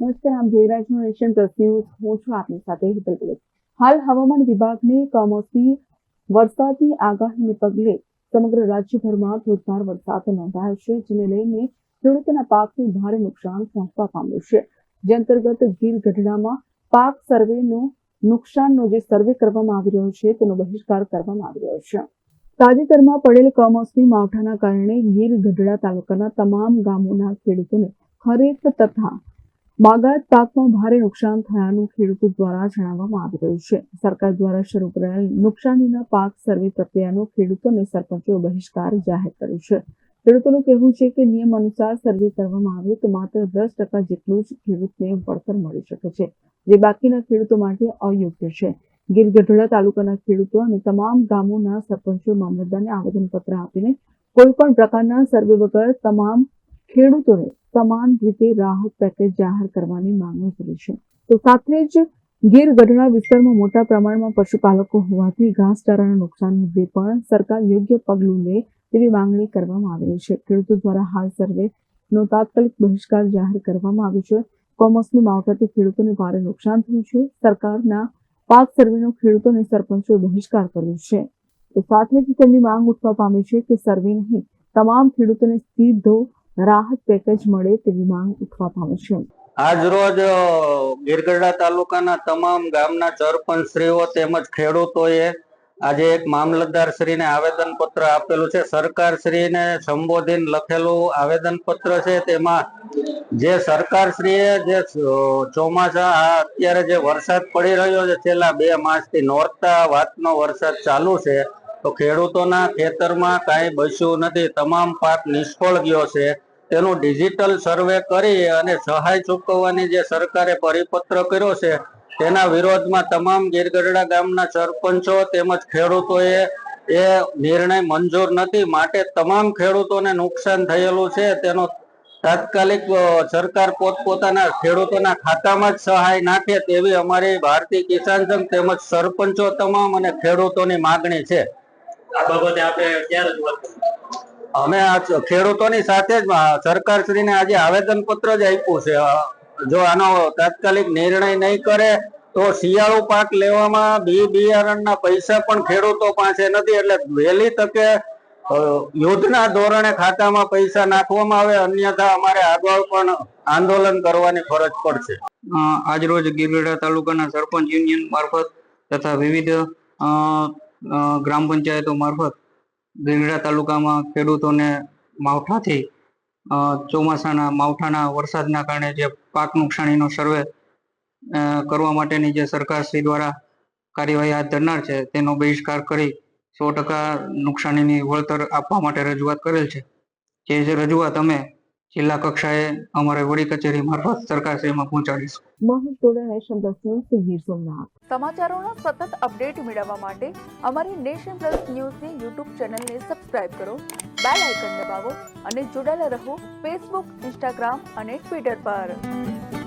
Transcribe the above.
નમસ્કાર, આમ છો નેશન પ્લસ ન્યૂઝ. હું છું આપની સાથે હાલ હવામાન વિભાગની કમોસમી વરસાદની આગાહીને પગલે સમગ્ર રાજ્યભરમાં ધોધમાર વરસાદ નોંધાયો છે, જેને લઈને ખેડૂતોના પાકને ભારે નુકસાન પહોંચવા પામ્યું છે. જે અંતર્ગત ગીર ગઢડામાં પાક સર્વેનો નુકસાનનો જે સર્વે કરવામાં આવી રહ્યો છે, તેનો બહિષ્કાર કરવામાં આવી રહ્યો છે. તાજેતરમાં પડેલ કમોસમી માવઠાના કારણે ગીર ગઢડા તાલુકાના તમામ ગામોના ખેડૂતોને ખરીફ તથા બાગાયત પાકમાં ભારે નુકસાન થયાનું ખેડૂતો દ્વારા જણાવવામાં આવી રહ્યું છે. સરકાર દ્વારા શરૂ કરાયેલ નુકસાનીના પાક સર્વે પ્રક્રિયાનો ખેડૂતોને સરપંચોએ બહિષ્કાર જાહેર કર્યો છે. ખેડૂતોનું કહેવું છે કે નિયમ અનુસાર સર્વે કરવામાં આવે તો માત્ર દસ ટકા જેટલું જ ખેડૂતને વળતર મળી શકે છે, જે બાકીના ખેડૂતો માટે અયોગ્ય છે. ગીર ગઢડા તાલુકાના ખેડૂતો અને તમામ ગામોના સરપંચો મામલતદારને આવેદનપત્ર આપીને કોઈ પણ પ્રકારના સર્વે વગર તમામ ખેડૂતોને સમાન રીતે રાહત પેકેજ જાહેર કરવાની માંગણી કરી છે. તો સાથે જ ગીર ગઢડા વિસ્તારમાં મોટા પ્રમાણમાં પશુપાલકો હોવાથી ઘાસચારાના નુકસાન મુદ્દે પણ સરકાર યોગ્ય પગલું લે તેવી માંગણી કરવામાં આવી છે. ખેડૂતો દ્વારા હાલ સર્વેનો તાત્કાલિક બહિષ્કાર જાહેર કરવામાં આવ્યો છે. કોમર્સની માવઠાથી ખેડૂતોને ભારે નુકસાન થયું છે. સરકારના પાક સર્વેનો ખેડૂતોને સરપંચોએ બહિષ્કાર કર્યો છે. તો સાથે જ તેમની માંગ ઉઠવા પામી છે કે સર્વે નહીં, તમામ ખેડૂતોને સીધો રાહત પેકેજ મળે તેવી માંગ ઉઠવા પામી છે. આજ રોજ ગીરગઢડા તાલુકાના તમામ ગામના સરપંચશ્રીઓ તેમજ ખેડૂતોએ આજે એક મામલતદાર શ્રીને આવેદન પત્ર આપેલું છે. સરકાર શ્રીને સંબોધીન લખેલું આવેદન પત્ર છે. તેમાં જે સરકાર શ્રીએ જે ચોમાસા અત્યારે જે વરસાદ પડી રહ્યો છે, છેલ્લા બે માસથી નોરતા વાતનો વરસાદ ચાલુ છે, તો ખેડૂતોના ખેતરમાં કાંઈ બચ્યું નથી. તમામ પાક નિષ્ફળ ગયો છે. તેનું ડિજિટલ સર્વે કરી અને સહાય ચૂકવવાની જે સરકારે પરિપત્ર કર્યો છે, તેના વિરોધમાં તમામ ગીરગઢડા ગામના સરપંચો તેમજ ખેડૂતોએ એ નિર્ણય મંજૂર નથી, માટે તમામ ખેડૂતોને નુકસાન થયેલું છે તેનો તાત્કાલિક સરકાર પોતપોતાના ખેડૂતોના ખાતામાં જ સહાય નાખે તેવી અમારી ભારતીય કિસાન સંઘ તેમજ સરપંચો તમામ અને ખેડૂતોની માગણી છે આ બાબતે આપણે ક્યારે? અમે આ ખેડૂતોની સાથે જ સરકારશ્રીને આજે આવેદન પત્ર જ આપ્યું છે. જો આનો તાત્કાલિક નિર્ણય નહીં કરે તો શિયાળુ પાક લેવામાં બી બિયારણના પૈસા પણ ખેડૂતો પાસે નથી. એટલે વહેલી તકે યુદ્ધના ધોરણે ખાતામાં પૈસા નાખવામાં આવે, અન્યથા અમારે આગળ પણ આંદોલન કરવાની ફરજ પડશે. આજરોજ ગીરવેડા તાલુકાના સરપંચ યુનિયન મારફત તથા વિવિધ ગ્રામ પંચાયતો મારફત ગીરગઢડા તાલુકામાં ખેડૂતોને માવઠાથી ચોમાસાના માવઠાના વરસાદના કારણે જે પાક નુકસાનીનો સર્વે કરવા માટેની જે સરકારશ્રી દ્વારા કાર્યવાહી હાથ ધરનાર છે, તેનો બહિષ્કાર કરી સો ટકા નુકસાનીની વળતર આપવા માટે રજૂઆત કરેલ છે. જે રજૂઆત અમે જિલ્લા કક્ષાએ અમારે વડી કચેરી મારફત સરકારશ્રીમાં પહોંચાડીશું. Mahesh Goda nation plus news Gir Somnath. સમાચારોનો સતત અપડેટ મેળવવા માટે અમારી નેશન પ્લસ ન્યૂઝની યુટ્યુબ ચેનલને સબસ્ક્રાઇબ કરો બેલ આઇકન દબાવો અને જોડાયેલા રહો ફેસબુક ઇન્સ્ટાગ્રામ અને ટ્વિટર પર.